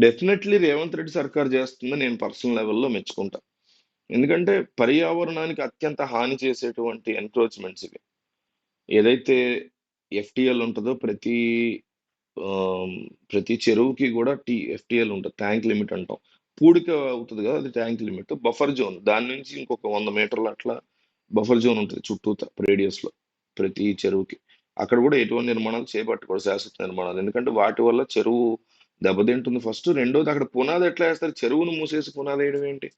Definitely Revanth Reddy సర్కార్ చేస్తుందని నేను పర్సనల్ లెవెల్‌లో మెచ్చుకుంటా. ఎందుకంటే పర్యావరణానికి అత్యంత హాని చేసేటువంటి ఎన్‌క్రోచ్‌మెంట్స్ ఇవి. ఏదైతే ఎఫ్టిఎల్ ఉంటుందో ప్రతి ప్రతి చెరువుకి కూడా టీ ఎఫ్టిఎల్ ఉంటుంది ట్యాంక్ లిమిట్ అంటాం. పూడిక అవుతుంది కదా అది ట్యాంక్ లిమిట్. బఫర్ జోన్ దాని నుంచి ఇంకొక వంద మీటర్లు అట్లా బఫర్ జోన్ ఉంటుంది చుట్టూ రేడియస్‌లో ప్రతి చెరువుకి. అక్కడ కూడా ఎటువంటి నిర్మాణాలు చేపట్టకూడదు శాశ్వత నిర్మాణాలు. ఎందుకంటే వాటి వల్ల చెరువు దెబ్బతింటుంది ఫస్ట్. రెండోది అక్కడ పునాది ఎట్లా వేస్తారు చెరువును మూసేసి పునాదేయడం ఏంటి?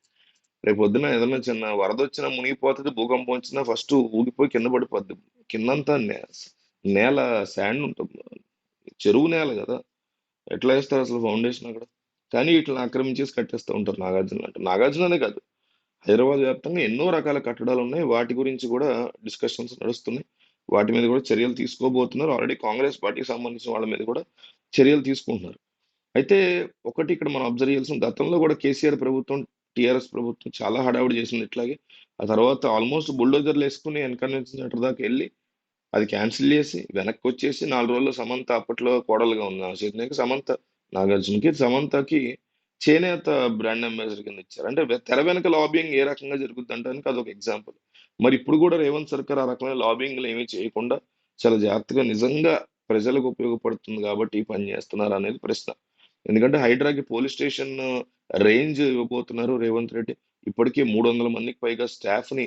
రేపొద్దున ఏదైనా చిన్న వరదొచ్చినా మునిగిపోతుంది భూకంపం వచ్చినా ఫస్ట్ ఊగిపోయి కింద పడిపోద్ది. కిందంతా నే నేల శాండ్ ఉంటుంది చెరువు నేల కదా ఎట్లా వేస్తారు అసలు ఫౌండేషన్ అక్కడ? కానీ వీటిని ఆక్రమించేసి కట్టేస్తా ఉంటారు నాగార్జున అంటే. నాగార్జున అనే కాదు. హైదరాబాద్ వ్యాప్తంగా ఎన్నో రకాల కట్టడాలు ఉన్నాయి వాటి గురించి కూడా డిస్కషన్స్ నడుస్తున్నాయి. వాటి మీద కూడా చర్యలు తీసుకోబోతున్నారు. ఆల్రెడీ కాంగ్రెస్ పార్టీకి సంబంధించిన వాళ్ళ మీద కూడా చర్యలు తీసుకుంటున్నారు. అయితే ఒకటి ఇక్కడ మనం అబ్జర్వ్ చేయాల్సిన గతంలో కూడా కేసీఆర్ ప్రభుత్వం, టీఆర్ఎస్ ప్రభుత్వం చాలా హడావిడి చేసింది ఇట్లాగే. ఆ తర్వాత ఆల్‌మోస్ట్ బుల్డోజర్‌లేసుకొని ఎన్‌కన్వెన్షన్ సెంటర్ దాకా వెళ్ళి అది క్యాన్సిల్ చేసి వెనక్కి వచ్చేసి నాలుగు రోజుల్లో సమంత అప్పట్లో కోడలుగా ఉంది నాగ చైతన్యకి. సమంత నాగార్జునకి. సమంతకి చేనేత బ్రాండ్ అంబాసిడర్ కింద ఇచ్చారు. అంటే తెర వెనక లాబింగ్ ఏ రకంగా జరుగుద్దంటానికి అదొక ఎగ్జాంపుల్. మరి ఇప్పుడు కూడా రేవంత్ సర్కార్ ఆ రకమైన లాబింగ్లు ఏమీ చేయకుండా చాలా జాగ్రత్తగా నిజంగా ప్రజలకు ఉపయోగపడుతుంది కాబట్టి ఈ పని చేస్తున్నారనేది ప్రశ్న. ఎందుకంటే హైడ్రాకి పోలీస్ స్టేషన్ రేంజ్ ఇవ్వబోతున్నారు రేవంత్ రెడ్డి. ఇప్పటికే 300 మందికి పైగా స్టాఫ్‌ని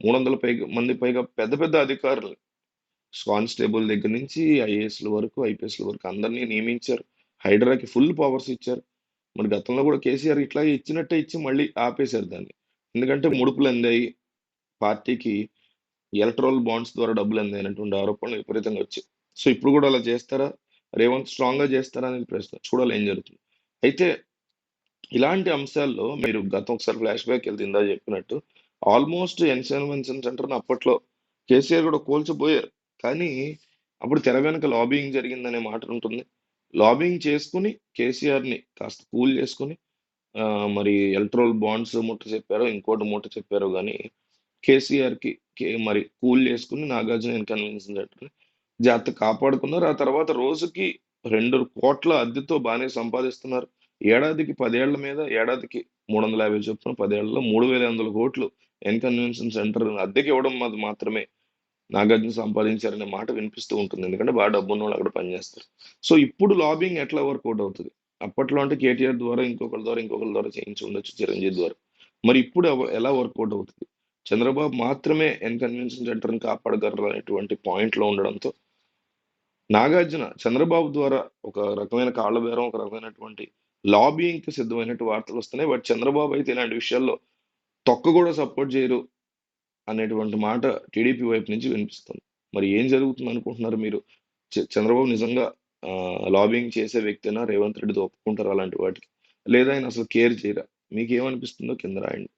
300 పైగా మంది పైగా పెద్ద పెద్ద అధికారులు కానిస్టేబుల్ దగ్గర నుంచి ఐఏఎస్‌ల వరకు, ఐపీఎస్‌ల వరకు అందరిని నియమించారు. హైడ్రాకి ఫుల్ పవర్స్ ఇచ్చారు. మరి గతంలో కూడా కేసీఆర్ ఇట్లా ఇచ్చినట్టే ఇచ్చి మళ్ళీ ఆపేశారు దాన్ని. ఎందుకంటే ముడుపులు అందాయి పార్టీకి ఎలక్ట్రల్ బాండ్స్ ద్వారా డబ్బులు అందాయి అనేటువంటి ఆరోపణలు విపరీతంగా వచ్చాయి. సో, ఇప్పుడు కూడా అలా చేస్తారా? రేవంత్ స్ట్రాంగ్‌గా చేస్తారా అనేది ప్రశ్న. చూడాలి ఏం జరుగుతుంది అయితే ఇలాంటి అంశాల్లో మీరు గతం ఒకసారి ఫ్లాష్ బ్యాక్ వెళ్తే ఇందా చెప్పినట్టు ఆల్‌మోస్ట్ ఎన్‌కన్వెన్షన్ సెంటర్‌ని అప్పట్లో కేసీఆర్ కూడా కోల్చిపోయారు కానీ అప్పుడు తెర వెనక లాబింగ్ జరిగిందనే మాట ఉంటుంది. లాబింగ్ చేసుకుని కేసీఆర్‌ని కాస్త కూల్ చేసుకుని మరి ఎలక్ట్రోల్ బాండ్స్ ముట్ట చెప్పారో, ఇంకోటి ముట్ట చెప్పారో కానీ కేసీఆర్‌కి కే మరి కూల్ చేసుకుని నాగార్జున కన్విన్స్ సెంటర్‌ని జాగ్రత్తగా కాపాడుకున్నారు. ఆ తర్వాత రోజుకి రెండు కోట్ల అద్దెతో బాగానే సంపాదిస్తున్నారు. ఏడాదికి పదేళ్ళ మీద ఏడాదికి 350 చొప్పున పదేళ్ళలో మూడు వేల వందల కోట్లు ఇన్కన్వెన్షన్ సెంటర్ అద్దెకి ఇవ్వడం అది మాత్రమే నాగార్జున సంపాదించారనే మాట వినిపిస్తూ ఉంటుంది. ఎందుకంటే బాగా డబ్బున్నోళ్ళు అక్కడ పనిచేస్తారు. సో, ఇప్పుడు లాబింగ్ ఎట్లా వర్కౌట్ అవుతుంది అప్పట్లో అంటే కేటీఆర్ ద్వారా, ఇంకొకరి ద్వారా, ఇంకొకరి ద్వారా చేయించి ఉండొచ్చు చిరంజీవి ద్వారా. మరి ఇప్పుడు ఎలా వర్కౌట్ అవుతుంది చంద్రబాబు మాత్రమే ఎన్‌కన్వెన్షన్ సెంటర్‌ని కాపాడగలరు అనేటువంటి పాయింట్‌లో ఉండడంతో నాగార్జున చంద్రబాబు ద్వారా ఒక రకమైన కాళ్ళ బేరం, ఒక రకమైనటువంటి లాబీయింగ్కి సిద్ధమైనట్టు వార్తలొస్తున్నాయి. బట్ చంద్రబాబు అయితే ఇలాంటి విషయాల్లో తొక్క కూడా సపోర్ట్ చేయరు అనేటువంటి మాట టీడీపీ వైపు నుంచి వినిపిస్తుంది. మరి ఏం జరుగుతుందనుకుంటున్నారు మీరు? చ చంద్రబాబు నిజంగా లాబింగ్ చేసే వ్యక్తినా రేవంత్ రెడ్డితో ఒప్పుకుంటారు అలాంటి వాటికి? లేదా ఆయన అసలు కేర్ చేయరా? మీకేమనిపిస్తుందో కింద రాయండి.